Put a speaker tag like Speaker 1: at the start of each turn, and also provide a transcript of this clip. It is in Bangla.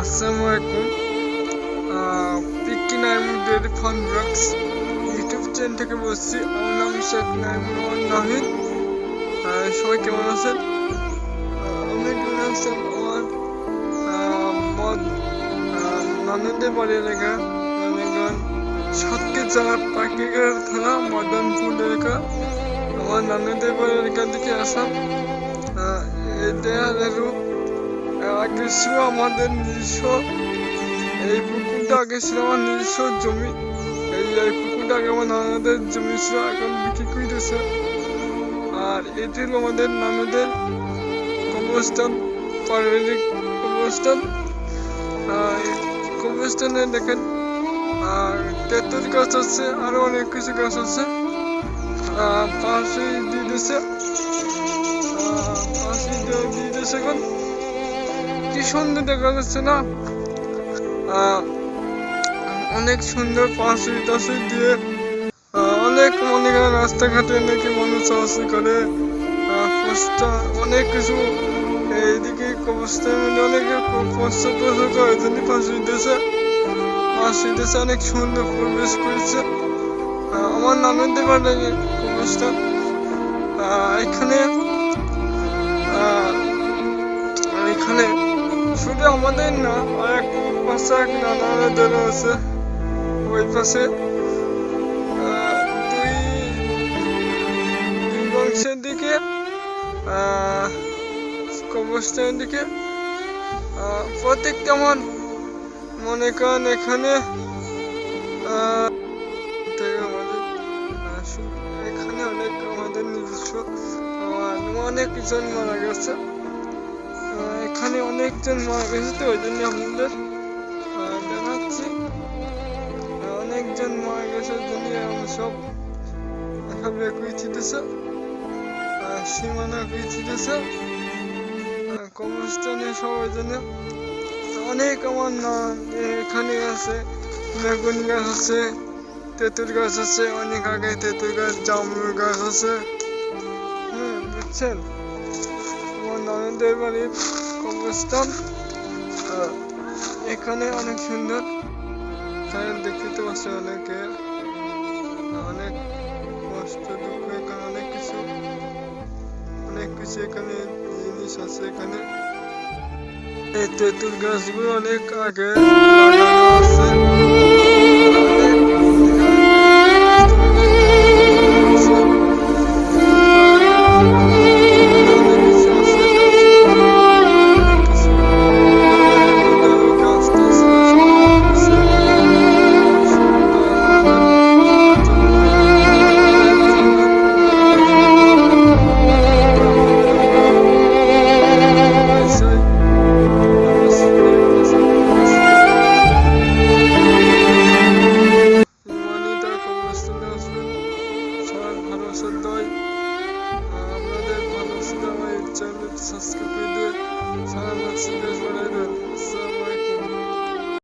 Speaker 1: আসসালামু আলাইকুম। Piki Naimur daily fun blogs YouTube channel থেকে বলছি, আমার শেখ নাইমুর নাহিদ। সবাই কেমন আছেন? আমি কেমন আছেন আমার মদ নন্দে বাড়ি এলাকা নন্দনগঞ্জ থানা, মদনপুর এলাকা। আমার নন্দদের বাড়ি এলাকা থেকে আসাম এটা আরও আগে ছিল আমাদের নিজস্ব। এই পুকুরটা আগে ছিল আমার নিজস্ব জমি। এই এই পুকুরটা আগে আমার নানাদের জমি ছিল, এখন বিক্রি করে আর এটি হলো আমাদের নানাদের কবরস্থান, পারিবারিক কবরস্থান। কবরস্থানে দেখেন, আর তেঁতুল গাছ আছে, আরও অনেক কিছু গাছ আছে। পাশে দিয়ে দিয়েছে। পাশে দিয়ে দিয়েছে এখন। কি সুন্দর দেখা যাচ্ছে না? অনেক সুন্দর পাঁচই টাশি দিয়ে অনেক মনে করেন রাস্তাঘাটে নাকি মানুষ চলাচল করে। অনেক কিছু এইদিকে কবস্থার মধ্যে অনেকে পোস্টা টোস্টা করে জন্য ফাঁসি দিয়েছে ফাঁসি দিয়েছে অনেক সুন্দর পরিবেশ করেছে। আমার নানুদের বাড়ি কবস্থান এখানে শুধু আমাদের না এক পাশে এক নানা নানাদের আছে। ওই পাশে দুই দুই বংশের দিকে কবরস্থানের দিকে আহ, প্রত্যেকটা আমার মনে করেন এখানে এখানে অনেক আমাদের নিজস্ব অনেকজন মারা গেছে। এখানে অনেকজন মারা গেছে তো ওই জন্য আপনাদের দেখাচ্ছি অনেকজন মারা গেছে ওই জন্য সব এভাবে কুইছিতেছে সীমানা কুইছিতেছে কবরস্থানে সবাই জন্য অনেক আমার নাম এখানে আছে, বেগুন গাছ আছে, তেঁতুল গাছ আছে, অনেক আগে তেঁতুল গাছ, জামরুল গাছ আছে। হ্যাঁ বুঝছেন? আমার ননদের বাড়ির কবরস্থান আহ, এখানে অনেক সুন্দর দেখতে পাচ্ছি অনেকে। অনেক কষ্ট দুঃখ এখানে অনেক কিছু অনেক কিছু এখানে জিনিস আছে এখানে। এই তেঁতুল গাছগুলো অনেক আগে আছে। ভালোবাসা আমার চ্যানেল সাবস্ক্রাইব করে দিয়ে সারা